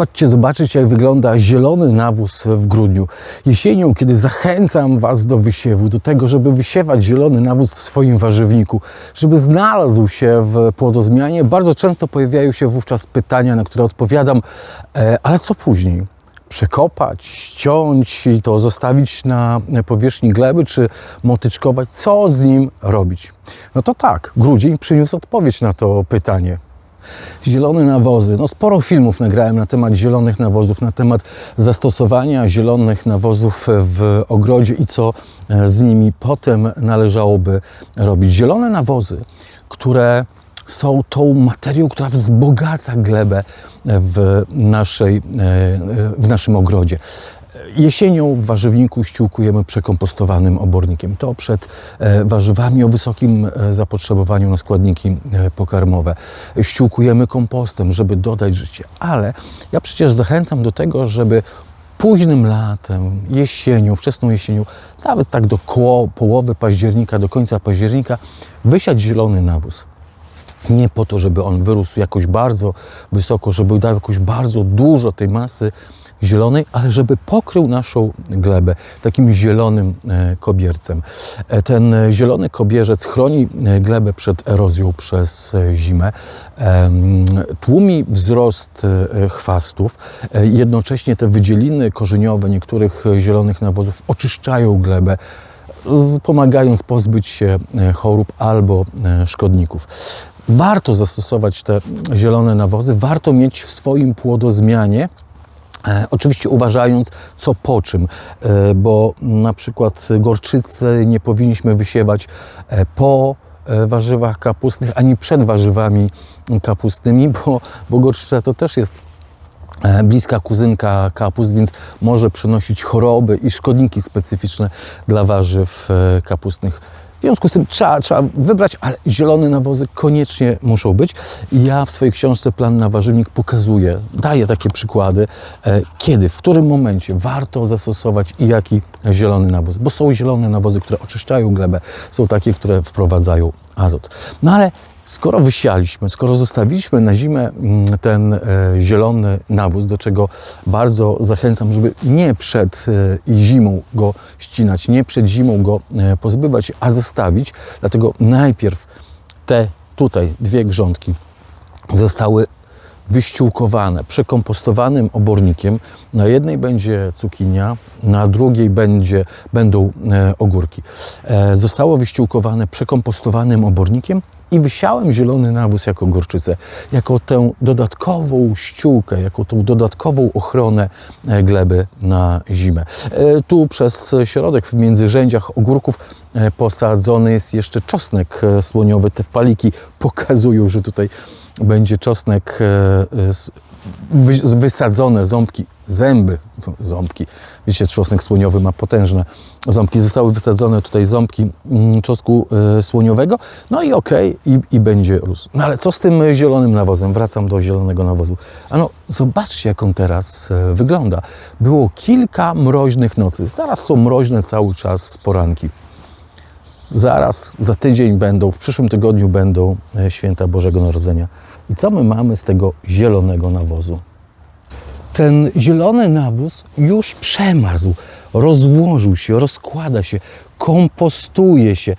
Chodźcie zobaczyć, jak wygląda zielony nawóz w grudniu. Jesienią, kiedy zachęcam Was do wysiewu, do tego, żeby wysiewać zielony nawóz w swoim warzywniku, żeby znalazł się w płodozmianie, bardzo często pojawiają się wówczas pytania, na które odpowiadam, e, ale co później? przekopać, ściąć i to zostawić na powierzchni gleby, czy motyczkować, co z nim robić? No to tak, grudzień przyniósł odpowiedź na to pytanie. Zielone nawozy. No sporo filmów nagrałem na temat zielonych nawozów, na temat zastosowania zielonych nawozów w ogrodzie i co z nimi potem należałoby robić. Zielone nawozy, które są tą materią, która wzbogaca glebę w, naszej, w naszym ogrodzie. Jesienią w warzywniku ściółkujemy przekompostowanym obornikiem. To przed e, warzywami o wysokim e, zapotrzebowaniu na składniki e, pokarmowe. Ściółkujemy kompostem, żeby dodać życie. Ale ja przecież zachęcam do tego, żeby późnym latem, jesienią, wczesną jesienią, nawet tak do koło, połowy października, do końca października, wysiać zielony nawóz. Nie po to, żeby on wyrósł jakoś bardzo wysoko, żeby dał jakoś bardzo dużo tej masy zielonej, ale żeby pokrył naszą glebę takim zielonym e, kobiercem. E, ten zielony kobierzec chroni e, glebę przed erozją przez zimę, tłumi wzrost chwastów, jednocześnie te wydzieliny korzeniowe niektórych zielonych nawozów oczyszczają glebę, pomagając pozbyć się chorób albo szkodników. Warto zastosować te zielone nawozy, warto mieć w swoim płodozmianie E, oczywiście uważając co po czym, e, bo na przykład gorczycy nie powinniśmy wysiewać e, po warzywach kapustnych ani przed warzywami kapustnymi, bo, bo gorczyca to też jest bliska kuzynka kapust, więc może przynosić choroby i szkodniki specyficzne dla warzyw kapustnych. W związku z tym trzeba, trzeba wybrać, ale zielone nawozy koniecznie muszą być. Ja w swojej książce Plan na warzywnik pokazuję, daję takie przykłady, e, kiedy, w którym momencie warto zastosować i jaki zielony nawóz. Bo są zielone nawozy, które oczyszczają glebę, są takie, które wprowadzają azot. No ale Skoro wysialiśmy, skoro zostawiliśmy na zimę mm, ten e, zielony nawóz, do czego bardzo zachęcam, żeby nie przed e, zimą go ścinać, nie przed zimą go e, pozbywać, a zostawić. Dlatego najpierw te tutaj dwie grządki zostały wyściółkowane, przekompostowanym obornikiem. Na jednej będzie cukinia, na drugiej będzie, będą e, ogórki. E, zostało wyściółkowane przekompostowanym obornikiem i wysiałem zielony nawóz jako gorczycę, jako tę dodatkową ściółkę, jako tą dodatkową ochronę e, gleby na zimę. E, tu przez środek w międzyrzędziach ogórków e, posadzony jest jeszcze czosnek słoniowy. Te paliki pokazują, że tutaj będzie czosnek wysadzone, ząbki, zęby, ząbki. Wiecie, czosnek słoniowy ma potężne ząbki. Zostały wysadzone tutaj ząbki mm, czosnku e, słoniowego. No i okej, i, i będzie rósł. No ale co z tym zielonym nawozem? Wracam do zielonego nawozu. Ano, zobaczcie, jak on teraz e, wygląda. Było kilka mroźnych nocy. Zaraz są mroźne cały czas poranki. Zaraz, za tydzień będą, w przyszłym tygodniu będą święta Bożego Narodzenia. I co my mamy z tego zielonego nawozu? Ten zielony nawóz już przemarzł, rozłożył się, rozkłada się, kompostuje się.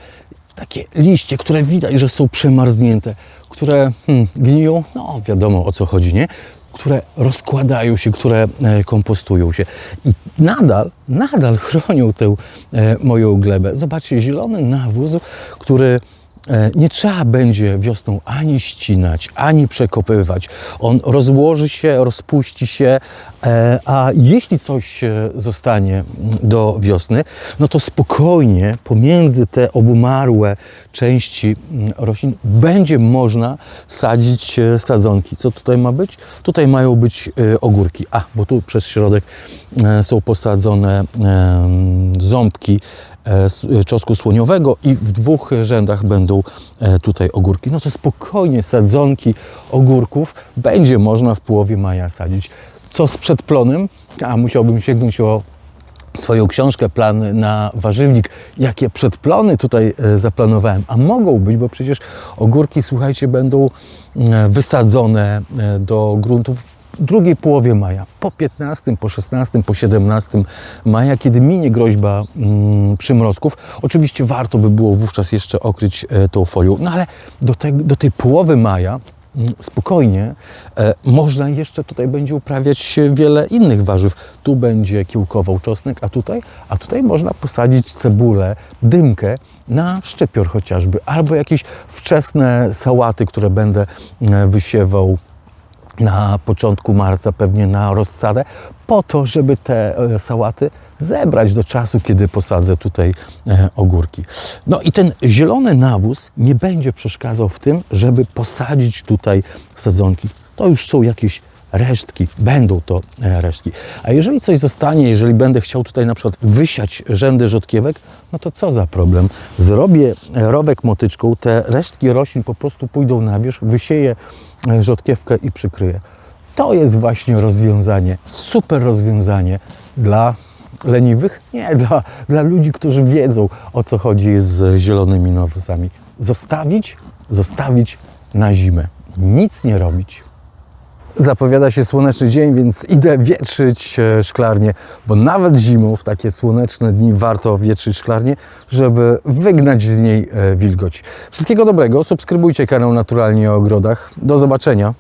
Takie liście, które widać, że są przemarznięte, które hmm, gniją, no wiadomo o co chodzi, nie? Które rozkładają się, które e, kompostują się. I nadal, nadal chronią tę e, moją glebę. Zobaczcie, zielony nawóz, który Nie trzeba będzie wiosną ani ścinać, ani przekopywać. On rozłoży się, rozpuści się, e, a jeśli coś e, zostanie mm, do wiosny, no to spokojnie pomiędzy te obumarłe części mm, roślin będzie można sadzić e, sadzonki. Co tutaj ma być? Tutaj mają być e, ogórki. A, bo tu przez środek e, są posadzone ząbki e, e, czosnku słoniowego i w dwóch rzędach będą e, tutaj ogórki. No to spokojnie sadzonki ogórków będzie można w połowie maja sadzić. Co z przedplonem? A musiałbym sięgnąć o swoją książkę Plan na warzywnik, jakie przedplony tutaj zaplanowałem, a mogą być, bo przecież ogórki, słuchajcie, będą e, wysadzone do gruntów drugiej połowie maja, po 15, po 16, po 17 maja, kiedy minie groźba mm, przymrozków. Oczywiście warto by było wówczas jeszcze okryć e, tą folią, no ale do, te, do tej połowy maja mm, spokojnie e, można jeszcze tutaj będzie uprawiać wiele innych warzyw. Tu będzie kiełkował czosnek, a tutaj, a tutaj można posadzić cebulę, dymkę na szczypior chociażby, albo jakieś wczesne sałaty, które będę e, wysiewał na początku marca, pewnie na rozsadę, po to, żeby te e, sałaty zebrać do czasu, kiedy posadzę tutaj e, ogórki. No i ten zielony nawóz nie będzie przeszkadzał w tym, żeby posadzić tutaj sadzonki. To już są jakieś resztki, będą to e, resztki. A jeżeli coś zostanie, jeżeli będę chciał tutaj na przykład wysiać rzędy rzodkiewek, no to co za problem? Zrobię rowek motyczką, te resztki roślin po prostu pójdą na wierzch, wysieję e, rzodkiewkę i przykryję. To jest właśnie rozwiązanie, super rozwiązanie dla leniwych? Nie, dla, dla ludzi, którzy wiedzą o co chodzi z zielonymi nawozami. Zostawić, zostawić na zimę. Nic nie robić. Zapowiada się słoneczny dzień, więc idę wietrzyć e, szklarnię, bo nawet zimą w takie słoneczne dni warto wietrzyć szklarnię, żeby wygnać z niej e, wilgoć. Wszystkiego dobrego, subskrybujcie kanał Naturalnie o Ogrodach. Do zobaczenia.